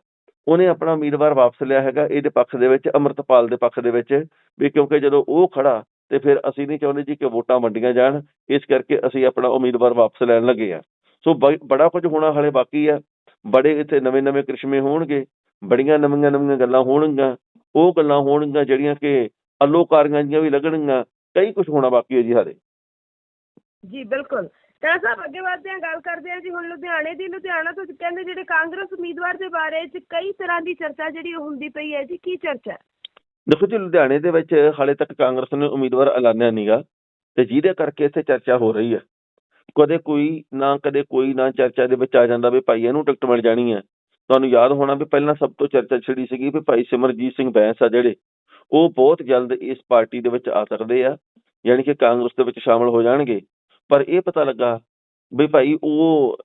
ਉਹਨੇ ਆਪਣਾ ਉਮੀਦਵਾਰ ਵਾਪਸ ਲਿਆ ਹੈਗਾ ਇਹਦੇ ਪੱਖ ਦੇ ਵਿੱਚ, ਅਮਰਤਪਾਲ ਦੇ ਪੱਖ ਦੇ ਵਿੱਚ, ਵੀ ਕਿਉਂਕਿ ਜਦੋਂ ਉਹ ਖੜਾ ਤੇ ਫਿਰ ਅਸੀਂ ਨਹੀਂ ਚਾਹੁੰਦੇ ਜੀ ਕਿ ਵੋਟਾਂ ਵੰਡੀਆਂ ਜਾਣ, ਇਸ ਕਰਕੇ ਅਸੀਂ ਆਪਣਾ ਉਮੀਦਵਾਰ ਵਾਪਸ ਲੈਣ ਲੱਗੇ ਆ ਸੋ ਬੜਾ ਕੁਝ ਹੋਣਾ ਹਲੇ ਬਾਕੀ ਆ। ਬੜੇ ਇੱਥੇ ਨਵੇਂ-ਨਵੇਂ ਕ੍ਰਿਸ਼ਮੇ ਹੋਣਗੇ, ਬੜੀਆਂ ਨਵੀਆਂ-ਨਵੀਆਂ ਗੱਲਾਂ ਹੋਣਗੀਆਂ, ਉਹ ਗੱਲਾਂ ਹੋਣਗੀਆਂ ਜਿਹੜੀਆਂ ਕਿ ਅਲੋਕਾਰੀਆਂ ਜੀਆਂ ਵੀ ਲੱਗਣਗੀਆਂ, ਕਈ ਕੁਝ ਹੋਣਾ ਬਾਕੀ ਹੈ ਜੀ ਹਾਲੇ। ਜੀ, ਬਿਲਕੁਲ। ਟਾਣਾ ਸਾਹਿਬ ਅੱਗੇ ਵਧਦੇ ਹਾਂ ਗੱਲ ਕਰਦੇ ਹਾਂ ਜੀ, ਹੁਣ ਲੁਧਿਆਣੇ ਦੀ, ਲੁਧਿਆਣਾ ਤੋਂ ਕਹਿੰਦੇ ਜਿਹੜੇ ਕਾਂਗਰਸ ਉਮੀਦਵਾਰ ਦੇ ਬਾਰੇ ਚ ਕਈ ਤਰ੍ਹਾਂ ਦੀ ਚਰਚਾ ਜਿਹੜੀ ਹੁੰਦੀ ਪਈ ਹੈ ਜੀ, ਕੀ ਚਰਚਾ ਦੇਖੋ ਜੀ, ਲੁਧਿਆਣੇ ਦੇ ਵਿੱਚ ਹਾਲੇ ਤੱਕ ਕਾਂਗਰਸ ਨੇ ਉਮੀਦਵਾਰ ਐਲਾਨਿਆ ਨਹੀਂਗਾ ਤੇ ਜਿਹਦੇ ਕਰਕੇ ਇੱਥੇ ਚਰਚਾ ਹੋ ਰਹੀ ਹੈ। ਕਦੇ ਕੋਈ ਨਾ, ਕਦੇ ਕੋਈ ਨਾ ਚਰਚਾ ਦੇ ਵਿੱਚ ਆ ਜਾਂਦਾ ਵੀ ਭਾਈ ਇਹਨੂੰ ਟਿਕਟ ਮਿਲ ਜਾਣੀ ਹੈ। ਤੁਹਾਨੂੰ ਯਾਦ ਹੋਣਾ ਵੀ ਪਹਿਲਾਂ ਸਭ ਤੋਂ ਚਰਚਾ ਛਿੜੀ ਸੀਗੀ ਵੀ ਭਾਈ ਸਿਮਰਜੀਤ ਸਿੰਘ ਬੈਂਸ ਆ ਜਿਹੜੇ, ਉਹ ਬਹੁਤ ਜਲਦ ਇਸ ਪਾਰਟੀ ਦੇ ਵਿੱਚ ਆ ਸਕਦੇ ਆ, ਯਾਨੀ ਕਿ ਕਾਂਗਰਸ ਦੇ ਵਿੱਚ ਸ਼ਾਮਲ ਹੋ ਜਾਣਗੇ। ਪਰ ਇਹ ਪਤਾ ਲੱਗਾ ਵੀ ਭਾਈ ਉਹ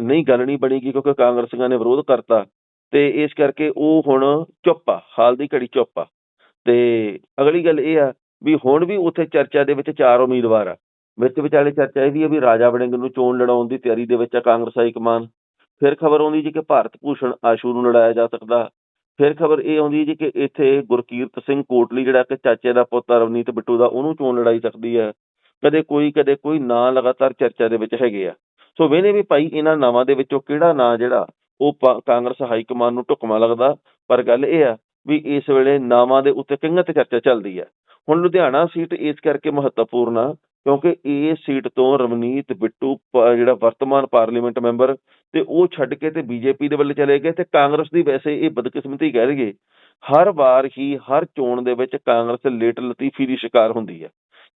ਨਹੀਂ ਗੱਲ ਨਹੀਂ ਬਣੇਗੀ ਕਿਉਂਕਿ ਕਾਂਗਰਸੀਆਂ ਨੇ ਵਿਰੋਧ ਕਰਤਾ ਤੇ ਇਸ ਕਰਕੇ ਉਹ ਹੁਣ ਚੁੱਪ ਆ, ਹਾਲ ਦੀ ਘੜੀ ਚੁੱਪ ਆ। ਤੇ ਅਗਲੀ ਗੱਲ ਇਹ ਆ ਵੀ ਹੁਣ ਵੀ ਉੱਥੇ ਚਰਚਾ ਦੇ ਵਿੱਚ ਚਾਰ ਉਮੀਦਵਾਰ ਆ। ਵਿੱਚ ਵਿਚਾਲੇ ਚਰਚਾ ਇਹ ਵੀ ਆ ਵੀ ਰਾਜਾ ਵੜਿੰਗ ਨੂੰ ਚੋਣ ਲੜਾਉਣ ਦੀ ਤਿਆਰੀ ਦੇ ਵਿੱਚ ਆ ਕਾਂਗਰਸ ਹਾਈ ਕਮਾਨ ਫਿਰ ਖਬਰ ਆਉਂਦੀ ਜੀ ਕਿ ਭਾਰਤ ਭੂਸ਼ਣ ਆਸ਼ੂ ਨੂੰ ਲੜਾਇਆ ਜਾ ਸਕਦਾ। ਫਿਰ ਖਬਰ ਇਹ ਆਉਂਦੀ ਜੀ ਕਿ ਇੱਥੇ ਗੁਰਕੀਰਤ ਸਿੰਘ ਕੋਟਲੀ, ਜਿਹੜਾ ਕਿ ਚਾਚੇ ਦਾ ਪੁੱਤ ਆ, ਰਵਨੀਤ ਬਿੱਟੂ ਦਾ, ਉਹਨੂੰ ਚੋਣ ਲੜਾਈ ਸਕਦੀ ਹੈ। ਕਦੇ ਕੋਈ ਕਦੇ ਕੋਈ ਨਾਂ ਲਗਾਤਾਰ ਚਰਚਾ ਦੇ ਵਿੱਚ ਹੈਗੇ ਆ। ਸੋ ਵੇਨੇ ਵੀ ਭਾਈ ਇਹਨਾਂ ਨਾਵਾਂ ਦੇ ਵਿੱਚੋਂ ਕਿਹੜਾ ਨਾਂ ਜਿਹੜਾ ਉਹ ਕਾਂਗਰਸ ਹਾਈ ਕਮਾਨ ਨੂੰ ਢੁਕਵਾਂ ਲੱਗਦਾ। ਪਰ ਗੱਲ ਇਹ ਆ ਵੀ ਇਸ ਵੇਲੇ ਨਾਵਾਂ ਦੇ ਉੱਤੇ ਕਿੰਗਤ ਚਰਚਾ ਚੱਲਦੀ ਹੈ ਹੁਣ ਲੁਧਿਆਣਾ ਸੀਟ ਇਸ ਕਰਕੇ ਮਹੱਤਵਪੂਰਨ ਆ, ਕਿਉਂਕਿ ਇਸ ਸੀਟ ਤੋਂ ਰਵਨੀਤ, ਬਿੱਟੂ ਜਿਹੜਾ ਵਰਤਮਾਨ ਪਾਰਲੀਮੈਂਟ ਮੈਂਬਰ ਤੇ ਉਹ ਛੱਡ ਕੇ ਤੇ ਬੀਜੇਪੀ ਦੇ ਵੱਲ ਚਲੇ ਗਏ ਤੇ ਕਾਂਗਰਸ ਦੀ ਵੈਸੇ ਇਹ ਬਦਕਿਸਮਤੀ ਕਹਿ ਲਈਏ, ਹਰ ਵਾਰ ਹੀ ਹਰ ਚੋਣ ਦੇ ਵਿੱਚ ਕਾਂਗਰਸ ਲੇਟ ਲਤੀਫੀ ਦੀ ਸ਼ਿਕਾਰ ਹੁੰਦੀ ਹੈ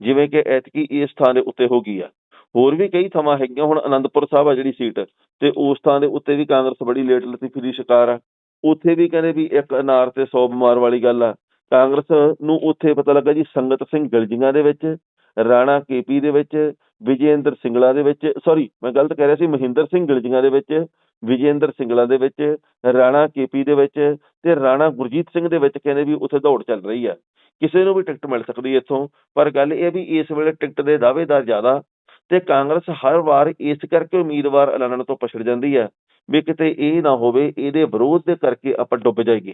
ਜਿਵੇਂ ਕਿ ਐਤਕੀ ਇਸ ਥਾਂ ਦੇ ਉੱਤੇ ਹੋ ਗਈ ਆ। ਹੋਰ ਵੀ ਕਈ ਥਾਵਾਂ ਹੈਗੀਆਂ, ਹੁਣ ਅਨੰਦਪੁਰ ਸਾਹਿਬ ਆ ਜਿਹੜੀ ਸੀਟ, ਤੇ ਉਸ ਥਾਂ ਦੇ ਉੱਤੇ ਵੀ ਕਾਂਗਰਸ ਬੜੀ ਲੇਟ ਲਤੀਫੀ ਦੀ ਸ਼ਿਕਾਰ ਆ। ਉੱਥੇ ਵੀ ਕਹਿੰਦੇ ਵੀ ਇੱਕ ਅਨਾਰ ਤੇ 100 ਬਿਮਾਰ ਵਾਲੀ ਗੱਲ ਆ। ਕਾਂਗਰਸ ਨੂੰ ਉੱਥੇ ਪਤਾ ਲੱਗਾ ਜੀ ਸੰਗਤ ਸਿੰਘ ਗਲਜੀਆਂ ਦੇ ਵਿੱਚ, ਰਾਣਾ ਕੇਪੀ ਦੇ ਵਿੱਚ, ਵਿਜੇਂਦਰ ਸਿੰਗਲਾ ਦੇ ਵਿੱਚ ਸੌਰੀ ਮੈਂ ਗਲਤ ਕਹਿ ਰਿਹਾ ਸੀ, ਮਹਿੰਦਰ ਸਿੰਘ ਗਲਜੀਆਂ ਦੇ ਵਿੱਚ ਵਿਜੇਂਦਰ ਸਿੰਗਲਾ ਦੇ ਵਿੱਚ, ਰਾਣਾ ਕੇਪੀ ਦੇ ਵਿੱਚ ਤੇ ਰਾਣਾ ਗੁਰਜੀਤ ਸਿੰਘ ਦੇ ਵਿੱਚ ਕਹਿੰਦੇ ਵੀ ਉੱਥੇ ਦੌੜ ਚੱਲ ਰਹੀ ਆ। ਕਿਸੇ ਨੂੰ ਵੀ ਟਿਕਟ ਮਿਲ ਸਕਦੀ ਹੈ ਇੱਥੋਂ, ਪਰ ਗੱਲ ਇਹ ਵੀ ਇਸ ਵੇਲੇ ਟਿਕਟ ਦੇ ਦਾਅਵੇਦਾਰ ਜ਼ਿਆਦਾ ਤੇ ਕਾਂਗਰਸ ਹਰ ਵਾਰ ਇਸ ਕਰਕੇ ਉਮੀਦਵਾਰ ਐਲਾਨਣ ਤੋਂ ਪਛੜ ਜਾਂਦੀ ਹੈ ਵੀ ਕਿਤੇ ਇਹ ਨਾ ਹੋਵੇ, ਇਹਦੇ ਵਿਰੋਧ ਦੇ ਕਰਕੇ ਆਪਾਂ ਡੁੱਬ ਜਾਈਏ।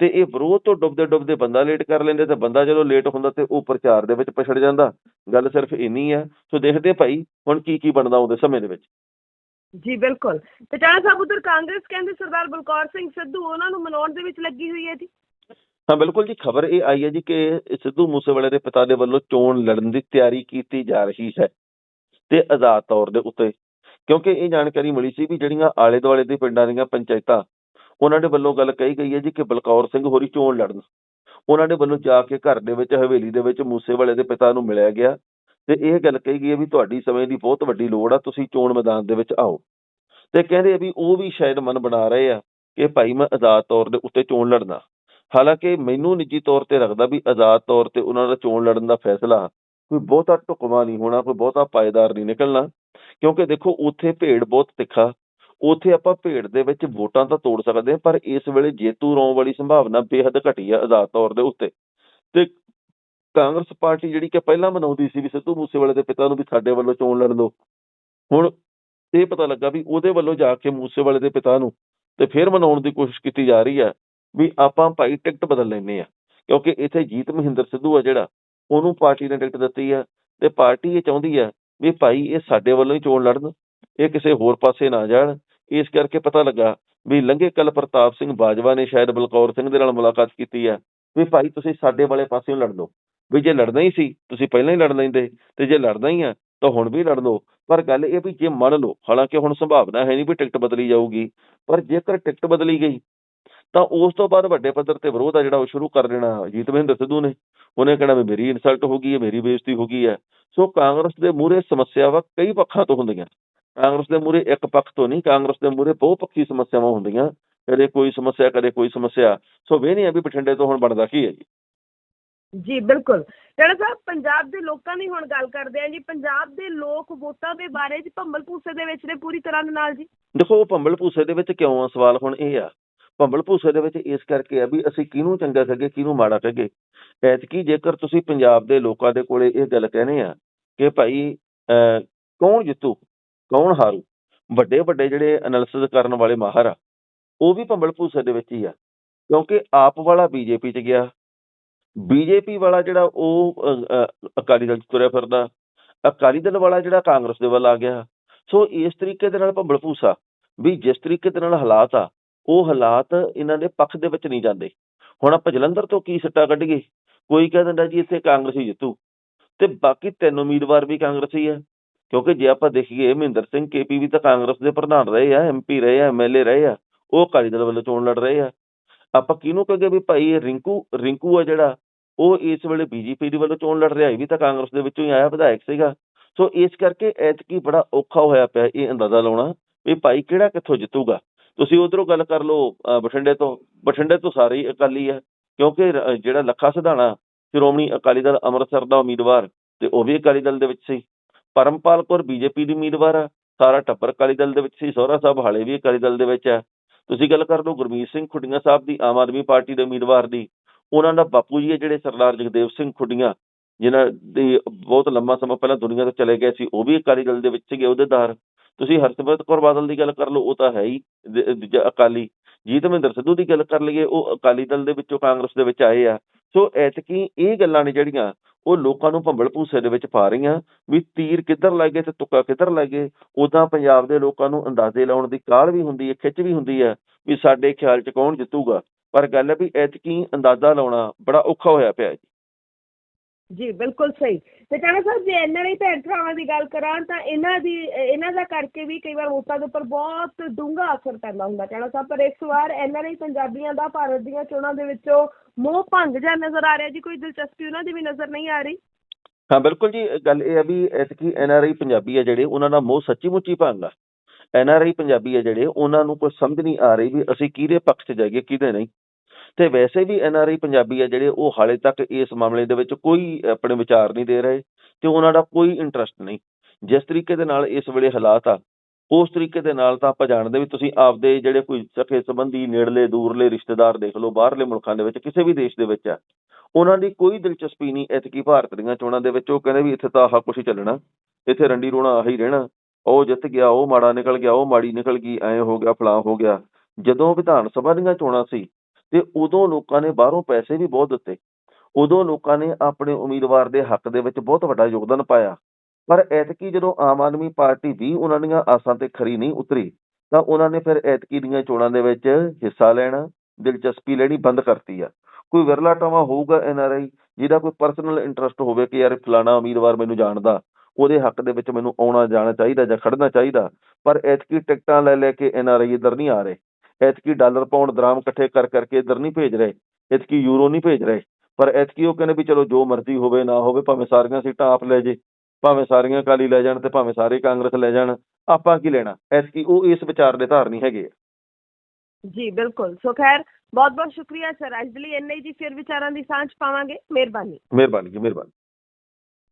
ਤੇ ਇਹ ਵਿਰੋਧ ਤੋਂ ਡੁੱਬਦੇ ਡੁੱਬਦੇ ਬੰਦਾ ਲੇਟ ਕਰ ਲੈਂਦੇ ਤੇ ਬੰਦਾ ਜਦੋਂ ਲੇਟ ਹੁੰਦਾ ਤੇ ਉਹ ਪ੍ਰਚਾਰ ਦੇ ਵਿੱਚ ਪਛੜ ਜਾਂਦਾ। ਗੱਲ ਸਿਰਫ ਇੰਨੀ ਹੈ ਸੋ ਦੇਖਦੇ ਭਾਈ ਹੁਣ ਕੀ ਕੀ ਬਣਦਾ ਉਹਦੇ ਸਮੇਂ ਦੇ ਵਿੱਚ। ਜੀ, ਬਿਲਕੁਲ। ਤੇ ਚਾਣਾ ਸਾਹਿਬ ਉਧਰ ਕਾਂਗਰਸ ਕਹਿੰਦੇ ਸਰਦਾਰ ਬਲਕੌਰ ਸਿੰਘ ਸਿੱਧੂ ਉਹਨਾਂ ਨੂੰ ਮਨਾਉਣ ਦੇ ਵਿੱਚ ਲੱਗੀ ਹੋਈ ਹੈ ਜੀ। ਹਾਂ, ਬਿਲਕੁਲ ਜੀ, ਖਬਰ ਇਹ ਆਈ ਹੈ ਜੀ ਕਿ ਸਿੱਧੂ ਮੂਸੇਵਾਲੇ ਦੇ ਪਿਤਾ ਦੇ ਵੱਲੋਂ ਚੋਣ ਲੜਨ ਦੀ ਤਿਆਰੀ ਕੀਤੀ ਜਾ ਰਹੀ ਹੈ ਤੇ ਆਜ਼ਾਦ ਤੌਰ ਦੇ ਉੱਤੇ। ਕਿਉਂਕਿ ਇਹ ਜਾਣਕਾਰੀ ਮਿਲੀ ਸੀ ਵੀ ਜਿਹੜੀਆਂ ਆਲੇ ਦੁਆਲੇ ਦੇ ਪਿੰਡਾਂ ਦੀਆਂ ਪੰਚਾਇਤਾਂ, ਉਹਨਾਂ ਦੇ ਵੱਲੋਂ ਗੱਲ ਕਹੀ ਗਈ ਹੈ ਜੀ ਕਿ ਬਲਕੌਰ ਸਿੰਘ ਹੋਰੀ ਚੋਣ ਲੜਨ। ਉਹਨਾਂ ਦੇ ਵੱਲੋਂ ਜਾ ਕੇ ਘਰ ਦੇ ਵਿੱਚ ਹਵੇਲੀ ਦੇ ਵਿੱਚ ਮੂਸੇਵਾਲੇ ਦੇ ਪਿਤਾ ਨੂੰ ਮਿਲਿਆ ਗਿਆ ਤੇ ਇਹ ਗੱਲ ਕਹੀ ਗਈ ਹੈ ਵੀ ਤੁਹਾਡੀ ਸਮੇਂ ਦੀ ਬਹੁਤ ਵੱਡੀ ਲੋੜ ਆ, ਤੁਸੀਂ ਚੋਣ ਮੈਦਾਨ ਦੇ ਵਿੱਚ ਆਓ। ਤੇ ਕਹਿੰਦੇ ਵੀ ਉਹ ਵੀ ਸ਼ਾਇਦ ਮਨ ਬਣਾ ਰਹੇ ਆ ਕਿ ਭਾਈ ਮੈਂ ਆਜ਼ਾਦ ਤੌਰ ਦੇ ਉੱਤੇ ਚੋਣ ਲੜਨਾ। ਹਾਲਾਂਕਿ ਮੈਨੂੰ ਨਿੱਜੀ ਤੌਰ ਤੇ ਲੱਗਦਾ ਵੀ ਆਜ਼ਾਦ ਤੌਰ ਤੇ ਉਹਨਾਂ ਦਾ ਚੋਣ ਲੜਨ ਦਾ ਫੈਸਲਾ ਕੋਈ ਬਹੁਤਾ ਢੁਕਵਾਂ ਨਹੀਂ ਹੋਣਾ, ਕੋਈ ਬਹੁਤਾ ਪਾਇਦਾਰ ਨਹੀਂ ਨਿਕਲਣਾ। ਕਿਉਂਕਿ ਦੇਖੋ, ਉੱਥੇ ਭੇੜ ਬਹੁਤ ਤਿੱਖਾ, ਉੱਥੇ ਆਪਾਂ ਭੇੜ ਦੇ ਵਿੱਚ ਵੋਟਾਂ ਤਾਂ ਤੋੜ ਸਕਦੇ ਹਾਂ, ਪਰ ਇਸ ਵੇਲੇ ਜੇਤੂ ਰੌਣ ਵਾਲੀ ਸੰਭਾਵਨਾ ਬੇਹੱਦ ਘਟੀ ਆ ਆਜ਼ਾਦ ਤੌਰ ਦੇ ਉੱਤੇ। ਤੇ ਕਾਂਗਰਸ ਪਾਰਟੀ ਜਿਹੜੀ ਕਿ ਪਹਿਲਾਂ ਮਨਾਉਂਦੀ ਸੀ ਵੀ ਸਿੱਧੂ ਮੂਸੇਵਾਲੇ ਦੇ ਪਿਤਾ ਨੂੰ ਵੀ ਸਾਡੇ ਵੱਲੋਂ ਚੋਣ ਲੜ ਲਓ ਹੁਣ ਇਹ ਪਤਾ ਲੱਗਾ ਵੀ ਉਹਦੇ ਵੱਲੋਂ ਜਾ ਕੇ ਮੂਸੇਵਾਲੇ ਦੇ ਪਿਤਾ ਨੂੰ ਤੇ ਫਿਰ ਮਨਾਉਣ ਦੀ ਕੋਸ਼ਿਸ਼ ਕੀਤੀ ਜਾ ਰਹੀ ਹੈ ਵੀ ਆਪਾਂ ਭਾਈ ਟਿਕਟ ਬਦਲ ਲੈਨੇ ਆ। ਕਿਉਂਕਿ ਇੱਥੇ ਜੀਤ ਮਹਿੰਦਰ ਸਿੱਧੂ ਆ ਜਿਹੜਾ, ਉਹਨੂੰ ਪਾਰਟੀ ਨੇ ਟਿਕਟ ਦਿੱਤੀ ਆ ਤੇ ਪਾਰਟੀ ਇਹ ਚਾਹੁੰਦੀ ਆ ਵੀ ਭਾਈ ਇਹ ਸਾਡੇ ਵੱਲੋਂ ਹੀ ਚੋਣ ਲੜਨ, ਇਹ ਕਿਸੇ ਹੋਰ ਪਾਸੇ ਨਾ ਜਾਣ। ਇਸ ਕਰਕੇ ਪਤਾ ਲੱਗਾ ਵੀ ਲੰਘੇ ਕੱਲ ਪ੍ਰਤਾਪ ਸਿੰਘ ਬਾਜਵਾ ਨੇ ਸ਼ਾਇਦ ਬਲਕੌਰ ਸਿੰਘ ਦੇ ਨਾਲ ਮੁਲਾਕਾਤ ਕੀਤੀ ਆ ਵੀ ਭਾਈ ਤੁਸੀਂ ਸਾਡੇ ਵਾਲੇ ਪਾਸਿਓਂ ਲੜ ਲਓ ਵੀ ਜੇ ਲੜਨਾ ਹੀ ਸੀ, ਤੁਸੀਂ ਪਹਿਲਾਂ ਹੀ ਲੜ ਲੈਂਦੇ ਤੇ ਜੇ ਲੜਨਾ ਹੀ ਆ, ਤਾਂ ਹੁਣ ਵੀ ਲੜ ਲਓ। ਪਰ ਗੱਲ ਇਹ ਵੀ ਜੇ ਮੰਨ ਲਓ, ਹਾਲਾਂਕਿ ਹੁਣ ਸੰਭਾਵਨਾ ਹੈ ਨਹੀਂ ਵੀ ਟਿਕਟ ਬਦਲੀ ਜਾਊਗੀ, ਪਰ ਜੇਕਰ ਟਿਕਟ ਬਦਲੀ ਗਈ, ਤਾਂ ਉਸ ਤੋਂ ਬਾਅਦ ਵੱਡੇ ਪੱਧਰ ਤੇ ਵਿਰੋਧ ਆ ਜਿਹੜਾ ਉਹ ਸ਼ੁਰੂ ਕਰ ਦੇਣਾ ਅਜੀਤ ਮਹਿੰਦਰ ਸਿੱਧੂ ਨੇ। ਉਹਨੇ ਕਹਿਣਾ ਵੀ ਮੇਰੀ ਇਨਸਲਟ ਹੋ ਗਈ ਹੈ, ਮੇਰੀ ਬੇਇੱਜ਼ਤੀ ਹੋ ਗਈ ਹੈ। ਸੋ ਕਾਂਗਰਸ ਦੇ ਮੂਹਰੇ ਸਮੱਸਿਆਵਾਂ ਕਈ ਪੱਖਾਂ ਤੋਂ ਹੁੰਦੀਆਂ। ਕਾਂਗਰਸ ਦੇ ਮੂਹਰੇ ਇੱਕ ਪੱਖ ਤੋਂ ਨਹੀਂ, ਕਾਂਗਰਸ ਦੇ ਮੂਹਰੇ ਬਹੁਪੱਖੀ ਸਮੱਸਿਆਵਾਂ ਹੁੰਦੀਆਂ। ਕਦੇ ਕੋਈ ਸਮੱਸਿਆ, ਕਦੇ ਕੋਈ ਸਮੱਸਿਆ। ਸੋ ਵੇਹਨੀ ਆ ਵੀ ਬਠਿੰਡੇ ਤੋਂ ਹੁਣ ਬਣਦਾ ਕੀ ਹੈ ਜੀ। ਜੀ ਬਿਲਕੁਲ। ਜਿਹੜਾ ਸਾਹਿਬ ਪੰਜਾਬ ਦੇ ਲੋਕਾਂ ਦੀ ਹੁਣ ਗੱਲ ਕਰਦੇ ਆ ਜੀ। ਪੰਜਾਬ ਦੇ ਲੋਕ ਵੋਟਾਂ ਦੇ ਬਾਰੇ ਚ ਭੰਬਲ ਭੂਸੇ ਦੇ ਵਿੱਚ ਨੇ ਪੂਰੀ ਤਰ੍ਹਾਂ ਦੇ ਨਾਲ ਜੀ। ਦੇਖੋ ਉਹ ਭੰਬਲ ਭੂਸੇ ਦੇ ਵਿੱਚ ਕਿਉਂ ਆ? ਸਵਾਲ ਹੁਣ ਇਹ ਆ। ਭੰਬਲ ਭੂਸੇ ਦੇ ਵਿੱਚ ਇਸ ਕਰਕੇ ਆ ਵੀ ਅਸੀਂ ਕਿਹਨੂੰ ਚੰਗਾ ਕਹੀਏ ਕਿਹਨੂੰ ਮਾੜਾ ਕਹੀਏ? ਐਤਕੀ ਜੇਕਰ ਤੁਸੀਂ ਪੰਜਾਬ ਦੇ ਲੋਕਾਂ ਦੇ ਕੋਲੇ ਇਹ ਗੱਲ ਕਹਿੰਦੇ ਆ ਕਿ ਭਾਈ ਅਹ, ਕੌਣ ਜਿੱਤੂ? ਕੌਣ ਹਾਰੂ? ਵੱਡੇ ਵੱਡੇ ਜਿਹੜੇ ਐਨਾਲਿਸਿਸ ਕਰਨ ਵਾਲੇ ਮਾਹਰ ਆ ਉਹ ਵੀ ਭੰਬਲ ਭੂਸੇ ਦੇ ਵਿੱਚ ਹੀ ਆ। ਕਿਉਂਕਿ ਆਪ ਵਾਲਾ ਬੀਜੇਪੀ ਚ ਗਿਆ ਬੀਜੇਪੀ ਵਾਲਾ ਜਿਹੜਾ ਉਹ ਅਕਾਲੀ ਦਲ ਚ ਤੁਰਿਆ ਫਿਰਦਾ, ਅਕਾਲੀ ਦਲ ਵਾਲਾ ਜਿਹੜਾ ਕਾਂਗਰਸ ਦੇ ਵੱਲ ਆ ਗਿਆ। ਸੋ ਇਸ ਤਰੀਕੇ ਦੇ ਨਾਲ ਭੰਬਲ ਭੂਸਾ, ਵੀ ਜਿਸ ਤਰੀਕੇ ਦੇ ਨਾਲ ਹਾਲਾਤ ਆ, ਉਹ ਹਾਲਾਤ ਇਹਨਾਂ ਦੇ ਪੱਖ ਦੇ ਵਿੱਚ ਨਹੀਂ ਜਾਂਦੇ। ਹੁਣ ਆਪਾਂ ਜਲੰਧਰ ਤੋਂ ਕੀ ਸੱਟਾ ਕੱਢੀਏ? ਕੋਈ ਕਹਿ ਦਿੰਦਾ ਜੀ ਇੱਥੇ ਕਾਂਗਰਸੀ ਜਿੱਤੂ। ਤੇ ਬਾਕੀ ਤਿੰਨ ਉਮੀਦਵਾਰ ਵੀ ਕਾਂਗਰਸੀ ਆ। ਕਿਉਂਕਿ ਜੇ ਆਪਾਂ ਦੇਖੀਏ, ਮਹਿੰਦਰ ਸਿੰਘ ਕੇਪੀ ਵੀ ਤਾਂ ਕਾਂਗਰਸ ਦੇ ਪ੍ਰਧਾਨ ਰਹੇ ਆ ਐਮਪੀ ਰਹੇ ਆ ਐਮਐਲਏ ਰਹੇ ਆ, ਉਹ ਅਕਾਲੀ ਦਲ ਵੱਲੋਂ ਚੋਣ ਲੜ ਰਹੇ ਆ। ਆਪਾਂ ਕਿਹਨੂੰ ਕਹਾਂਗੇ ਵੀ ਭਾਈ ਇਹ ਰਿੰਕੂ ਰਿੰਕੂ ਆ ਜਿਹੜਾ, ਉਹ ਇਸ ਵੇਲੇ ਬੀਜੇਪੀ ਦੇ ਵੱਲੋਂ ਚੋਣ ਲੜ ਰਿਹਾ, ਇਹ ਵੀ ਤਾਂ ਕਾਂਗਰਸ ਦੇ ਵਿੱਚੋਂ ਹੀ ਆਇਆ ਵਿਧਾਇਕ ਸੀਗਾ। ਸੋ ਇਸ ਕਰਕੇ ਐਤਕੀ ਬੜਾ ਔਖਾ ਹੋਇਆ ਪਿਆ ਇਹ ਅੰਦਾਜ਼ਾ ਲਾਉਣਾ ਵੀ ਭਾਈ ਕਿਹੜਾ ਕਿੱਥੋਂ ਜਿੱਤੂਗਾ। ਤੁਸੀਂ ਉਧਰੋਂ ਗੱਲ ਕਰ ਲਓ ਬਠਿੰਡੇ ਤੋਂ ਬਠਿੰਡੇ ਤੋਂ ਸਾਰੇ ਹੀ ਅਕਾਲੀ ਆ, ਕਿਉਂਕਿ ਜਿਹੜਾ ਲੱਖਾ ਸਿਧਾਣਾ, ਸ਼੍ਰੋਮਣੀ ਅਕਾਲੀ ਦਲ ਅੰਮ੍ਰਿਤਸਰ ਦਾ ਉਮੀਦਵਾਰ ਤੇ ਉਹ ਵੀ ਅਕਾਲੀ ਦਲ ਦੇ ਵਿੱਚ ਸੀ। ਪਰਮਪਾਲ ਕੌਰ ਬੀਜੇਪੀ ਦੀ ਉਮੀਦਵਾਰ ਆ, ਸਾਰਾ ਟੱਬਰ ਅਕਾਲੀ ਦਲ ਦੇ ਵਿੱਚ ਸੀ, ਸੋਹਰਾ ਸਾਹਿਬ ਹਾਲੇ ਵੀ ਅਕਾਲੀ ਦਲ ਦੇ ਵਿੱਚ ਆ। ਤੁਸੀਂ ਗੱਲ ਕਰ ਲਓ ਗੁਰਮੀਤ ਸਿੰਘ ਖੁੱਡੀਆਂ ਸਾਹਿਬ ਦੀ, ਆਮ ਆਦਮੀ ਪਾਰਟੀ ਦੇ ਉਮੀਦਵਾਰ ਦੀ, ਉਹਨਾਂ ਦਾ ਬਾਪੂ ਜੀ ਹੈ ਜਿਹੜੇ ਸਰਦਾਰ ਜਗਦੇਵ ਸਿੰਘ ਖੁੱਡੀਆਂ, ਜਿਨ੍ਹਾਂ ਦੀ ਬਹੁਤ ਲੰਮਾ ਸਮਾਂ ਪਹਿਲਾਂ ਦੁਨੀਆ ਤੋਂ ਚਲੇ ਗਏ ਸੀ, ਉਹ ਵੀ ਅਕਾਲੀ ਦਲ ਦੇ ਵਿੱਚ ਸੀਗੇ ਅਹੁਦੇਦਾਰ ਤੁਸੀਂ ਹਰਸਿਮਰਤ ਕੌਰ ਬਾਦਲ ਦੀ ਗੱਲ ਕਰ ਲਓ, ਉਹ ਤਾਂ ਹੈ ਹੀ ਅਕਾਲੀ। ਜੀ ਮਹਿੰਦਰ ਸਿੱਧੂ ਦੀ ਗੱਲ ਕਰ ਲਈਏ, ਉਹ ਅਕਾਲੀ ਦਲ ਦੇ ਵਿੱਚੋਂ ਕਾਂਗਰਸ ਦੇ ਵਿੱਚ ਆਏ ਆ। ਸੋ ਐਤਕੀ ਇਹ ਗੱਲਾਂ ਨੇ ਜਿਹੜੀਆਂ ਉਹ ਲੋਕਾਂ ਨੂੰ ਭੰਬਲ ਭੂਸੇ ਦੇ ਵਿੱਚ ਪਾ ਰਹੀਆਂ ਵੀ ਤੀਰ ਕਿੱਧਰ ਲੱਗੇ ਤੇ ਤੁੱਕਾ ਕਿੱਧਰ ਲੱਗੇ ਉਦਾਂ ਪੰਜਾਬ ਦੇ ਲੋਕਾਂ ਨੂੰ ਅੰਦਾਜ਼ੇ ਲਾਉਣ ਦੀ ਕਾਹਲ ਵੀ ਹੁੰਦੀ ਹੈ, ਖਿੱਚ ਵੀ ਹੁੰਦੀ ਹੈ ਵੀ ਸਾਡੇ ਖਿਆਲ 'ਚ ਕੌਣ ਜਿੱਤੂਗਾ। ਪਰ ਗੱਲ ਹੈ ਵੀ ਐਤਕੀ ਅੰਦਾਜ਼ਾ ਲਾਉਣਾ ਬੜਾ ਔਖਾ ਹੋਇਆ ਪਿਆ ਜੀ। ਜੀ, ਬਿਲਕੁਲ ਸਹੀ। ਤੇ ਕਹਿੰਦਾ ਸਾਹਿਬ, ਜੇ ਐਨਆਰਆਈ ਭੈਣ ਭਰਾਵਾਂ ਦੀ ਗੱਲ ਕਰਾਂ ਤਾਂ ਇਹਨਾਂ ਦੀ, ਇਹਨਾਂ ਦਾ ਕਰਕੇ ਵੀ ਕਈ ਵਾਰ ਵੋਟਾਂ ਦੇ ਉੱਪਰ ਬਹੁਤ ਡੂੰਘਾ ਅਸਰ ਪੈਂਦਾ ਹੁੰਦਾ ਕਹਿੰਦਾ ਸਾਹਿਬ। ਪਰ ਇਸ ਵਾਰ ਐਨਆਰਆਈ ਪੰਜਾਬੀਆਂ ਦਾ, ਭਾਰਤ ਦੀਆਂ ਚੋਣਾਂ ਦੇ ਵਿੱਚੋਂ ਮੋਹ ਭੰਗ ਜਿਹਾ ਨਜ਼ਰ ਆ ਰਿਹਾ ਜੀ, ਕੋਈ ਦਿਲਚਸਪੀ ਉਹਨਾਂ ਦੀ ਵੀ ਨਜ਼ਰ ਨਹੀਂ ਆ ਰਹੀ? ਹਾਂ, ਬਿਲਕੁਲ ਜੀ ਗੱਲ ਇਹ ਹੈ ਵੀ ਐਤਕੀ ਐਨਆਰਆਈ ਪੰਜਾਬੀ ਹੈ ਜਿਹੜੇ, ਉਹਨਾਂ ਦਾ ਮੋਹ ਸੱਚੀ ਮੁੱਚੀ ਭੰਗ ਆ। ਆਈ ਪੰਜਾਬੀ ਹੈ ਜਿਹੜੇ, ਉਹਨਾਂ ਨੂੰ ਕੋਈ ਸਮਝ ਨਹੀਂ ਆ ਰਹੀ ਵੀ ਅਸੀਂ ਕਿਹਦੇ ਪੱਖ 'ਚ ਜਾਈਏ, ਕਿਹਦੇ ਨਹੀਂ। ਤੇ ਵੈਸੇ ਵੀ ਐਨਆਰਆਈ ਪੰਜਾਬੀ ਆ ਜਿਹੜੇ ਉਹ ਹਾਲੇ ਤੱਕ ਇਸ ਮਾਮਲੇ ਦੇ ਵਿੱਚ ਕੋਈ ਆਪਣੇ ਵਿਚਾਰ ਨਹੀਂ ਦੇ ਰਹੇ ਤੇ ਉਹਨਾਂ ਦਾ ਕੋਈ ਇੰਟਰਸਟ ਨਹੀਂ। ਜਿਸ ਤਰੀਕੇ ਦੇ ਨਾਲ ਇਸ ਵੇਲੇ ਹਾਲਾਤ ਆ, ਉਸ ਤਰੀਕੇ ਦੇ ਨਾਲ ਤਾਂ ਆਪਾਂ ਜਾਣਦੇ ਵੀ ਤੁਸੀਂ ਆਪਦੇ ਜਿਹੜੇ ਕੋਈ ਸਕੇ ਸੰਬੰਧੀ, ਨੇੜਲੇ, ਦੂਰਲੇ ਰਿਸ਼ਤੇਦਾਰ ਦੇਖ ਲਓ, ਬਾਹਰਲੇ ਮੁਲਕਾਂ ਦੇ ਵਿੱਚ, ਕਿਸੇ ਵੀ ਦੇਸ਼ ਦੇ ਵਿੱਚ ਆ, ਉਹਨਾਂ ਦੀ ਕੋਈ ਦਿਲਚਸਪੀ ਨਹੀਂ ਐਤਕੀ ਭਾਰਤ ਦੀਆਂ ਚੋਣਾਂ ਦੇ ਵਿੱਚ। ਉਹ ਕਹਿੰਦੇ ਵੀ ਇੱਥੇ ਤਾਂ ਆਹ ਕੁਛ ਹੀ ਚੱਲਣਾ, ਇੱਥੇ ਰੰਡੀ ਰੋਣਾ ਆਹੀ ਰਹਿਣਾ, ਉਹ ਜਿੱਤ ਗਿਆ, ਉਹ ਮਾੜਾ ਨਿਕਲ ਗਿਆ, ਉਹ ਮਾੜੀ ਨਿਕਲ ਗਈ, ਐ ਹੋ ਗਿਆ, ਫਲਾਂ ਹੋ ਗਿਆ। ਜਦੋਂ ਵਿਧਾਨ ਸਭਾ ਦੀਆਂ ਚੋਣਾਂ ਸੀ ਤੇ ਉਦੋਂ ਲੋਕਾਂ ਨੇ ਬਾਹਰੋਂ ਪੈਸੇ ਵੀ ਬਹੁਤ ਦਿੱਤੇ। ਉਦੋਂ ਲੋਕਾਂ ਨੇ ਆਪਣੇ ਉਮੀਦਵਾਰ ਦੇ ਹੱਕ ਦੇ ਵਿੱਚ ਬਹੁਤ ਵੱਡਾ ਯੋਗਦਾਨ ਪਾਇਆ। ਪਰ ਐਤਕੀ ਜਦੋਂ ਆਮ ਆਦਮੀ ਪਾਰਟੀ ਵੀ ਉਹਨਾਂ ਦੀਆਂ ਆਸਾਂ ਤੇ ਖਰੀ ਨਹੀਂ ਉਤਰੀ, ਤਾਂ ਉਹਨਾਂ ਨੇ ਫਿਰ ਐਤਕੀ ਦੀਆਂ ਚੋਣਾਂ ਦੇ ਵਿੱਚ ਹਿੱਸਾ ਲੈਣਾ, ਦਿਲਚਸਪੀ ਲੈਣੀ ਬੰਦ ਕਰਤੀ ਆ। ਕੋਈ ਵਿਰਲਾ ਟਾਵਾ ਹੋਊਗਾ ਐਨਆਰਆਈ ਜਿਹਦਾ ਕੋਈ ਪਰਸਨਲ ਇੰਟਰਸਟ ਹੋਵੇ ਕਿ ਯਾਰ ਫਲਾਣਾ ਉਮੀਦਵਾਰ ਮੈਨੂੰ ਜਾਣਦਾ, ਉਹਦੇ ਹੱਕ ਦੇ ਵਿੱਚ ਮੈਨੂੰ ਆਉਣਾ, ਜਾਣਾ ਚਾਹੀਦਾ ਜਾਂ ਖੜਨਾ ਚਾਹੀਦਾ, ਪਰ ਐਤਕੀ ਟਿਕਟਾਂ ਲੈ ਲੈ ਕੇ ਐਨਆਰਆਈ ਇੱਧਰ ਨਹੀਂ ਆ ਰਹੇ। ਐਤਕੀ ਡਾਲਰ ਪਾਉਂਡ ਦਰਾਮ ਇਕੱਠੇ ਕਰ ਕਰਕੇ ਇੱਧਰ ਨਹੀਂ ਭੇਜ ਰਹੇ ਐਤਕੀ ਯੂਰੋ ਨਹੀਂ ਭੇਜ ਰਹੇ। ਪਰ ਐਤਕੀ ਉਹ ਕਹਿੰਦੇ ਵੀ ਚਲੋ ਜੋ ਮਰਜ਼ੀ ਹੋਵੇ ਨਾ ਹੋਵੇ ਭਾਵੇਂ ਸਾਰੀਆਂ ਸੀਟਾਂ ਆਪ ਲੈ ਜੇ ਭਾਵੇਂ ਸਾਰੀਆਂ ਅਕਾਲੀ ਲੈ ਜਾਣ ਤੇ ਭਾਵੇਂ ਸਾਰੇ ਕਾਂਗਰਸ ਲੈ ਜਾਣ ਆਪਾਂ ਕੀ ਲੈਣਾ? ਐਤਕੀ ਉਹ ਇਸ ਵਿਚਾਰ ਦੇ ਧਾਰਨੀ ਹੈਗੇ। ਜੀ ਬਿਲਕੁਲ। ਸੋ ਖੈਰ ਬਹੁਤ ਬਹੁਤ ਸ਼ੁਕਰੀਆ ਸਰ। ਅੱਜ ਦੇ ਲਈ ਇੰਨੇ ਜੀ ਫਿਰ ਵਿਚਾਰਾਂ ਦੀ ਸਾਂਝ ਪਾਵਾਂਗੇ। ਮਿਹਰਬਾਨੀ। ਮਿਹਰਬਾਨੀ ਜੀ ਮਿਹਰਬਾਨੀ।